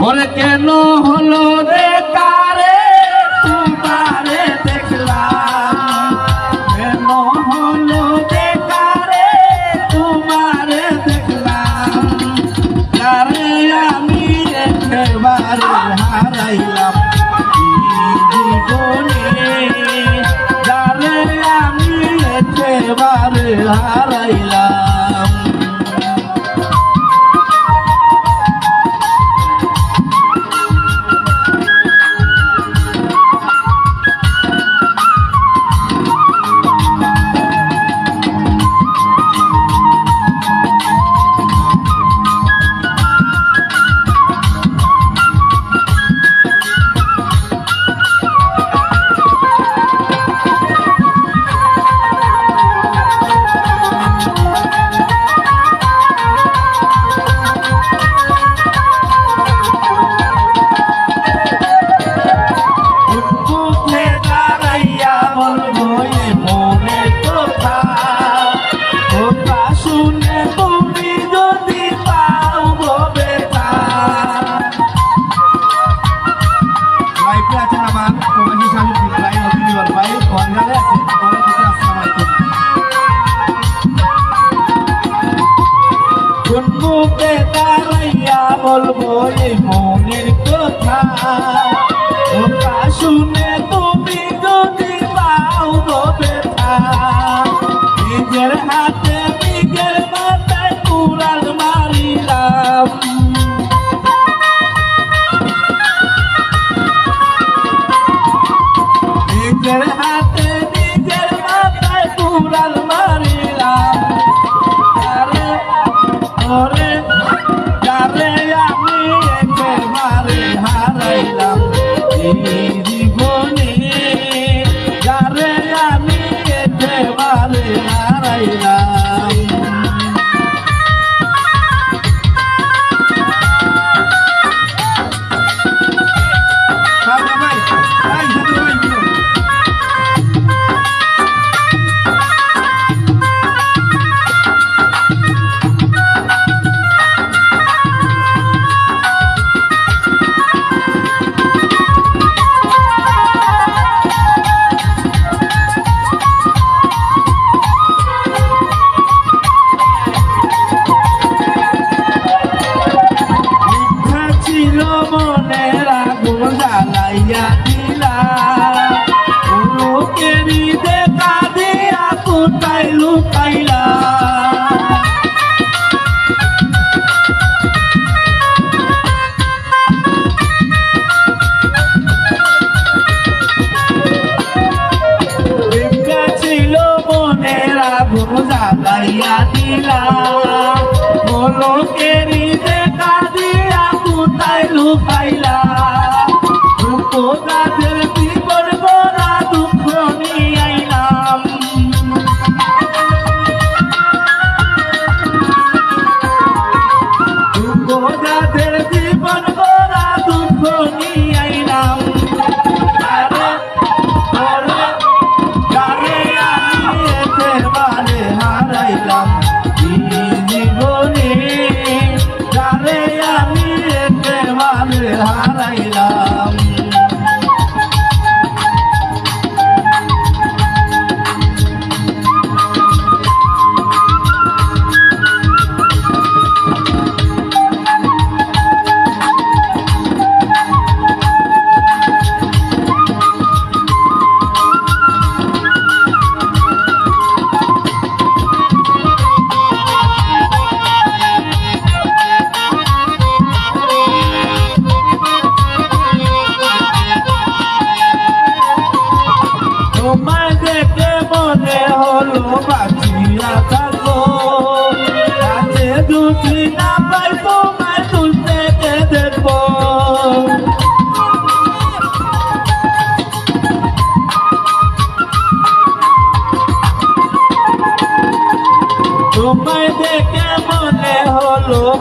বলে, কেন হলো রে কারে? তারে দেখলাম। কেন হলো রে কারে? দেখলাম। কারে আমি একেবারে হারাইলাম। যারে আমি বারে হারাইলাম। উন্মুখে দাঁড়াইয়া বলব এই মনের কথা। কথা শুনে তুমি যদি পাও গো ব্যথা। নিজের হাতে Bye. দিয়া দিলা। বলো কেরি দেখা দিয়া কোথায় লুকাইলা?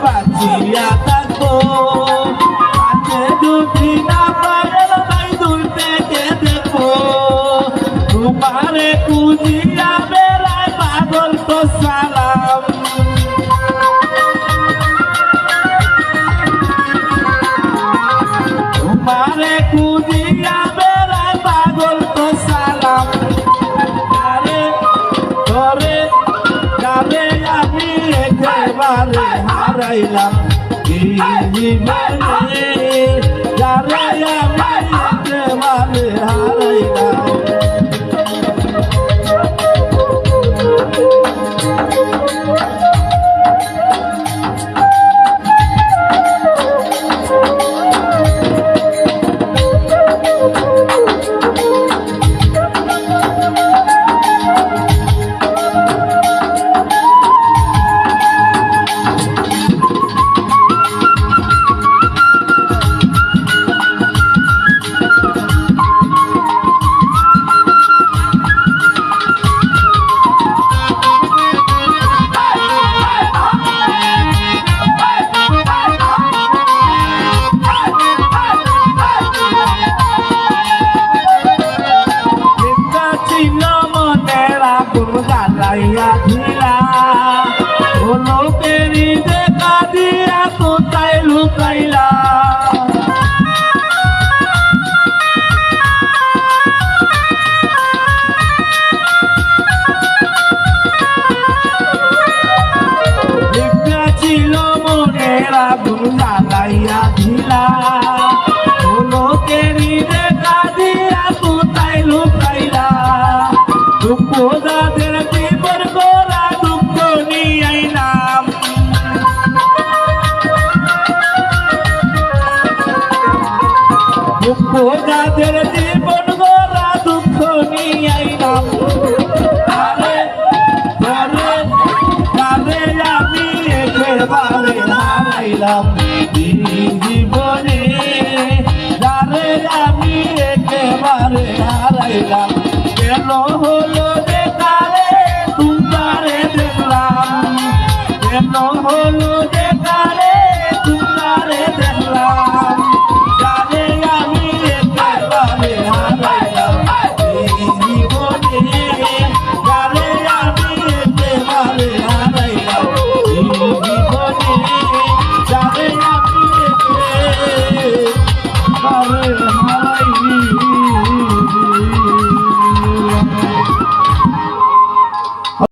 বাঁচিয়া থাকব আছে দুটি না পারে তাই দূর থেকে দেখো। তোমারে কুজিয়া বেড়ায় পাগল তো সালাম। তোমারে কুজি হারাইলাম কোথায় লুকাইলা ছিল মনের আগুন জ্বালাইয়া ধিলা ও যাদের জীবন গোরা দুঃখ নিয়ে আইলাম। আরে ধরে যাবে আমি একেবারে হারাইলাম। জীবনে যারে আমি একেবারে হারাইলাম। কেন হলো দেখারে তুমারে দেখলাম। কেন হলো যে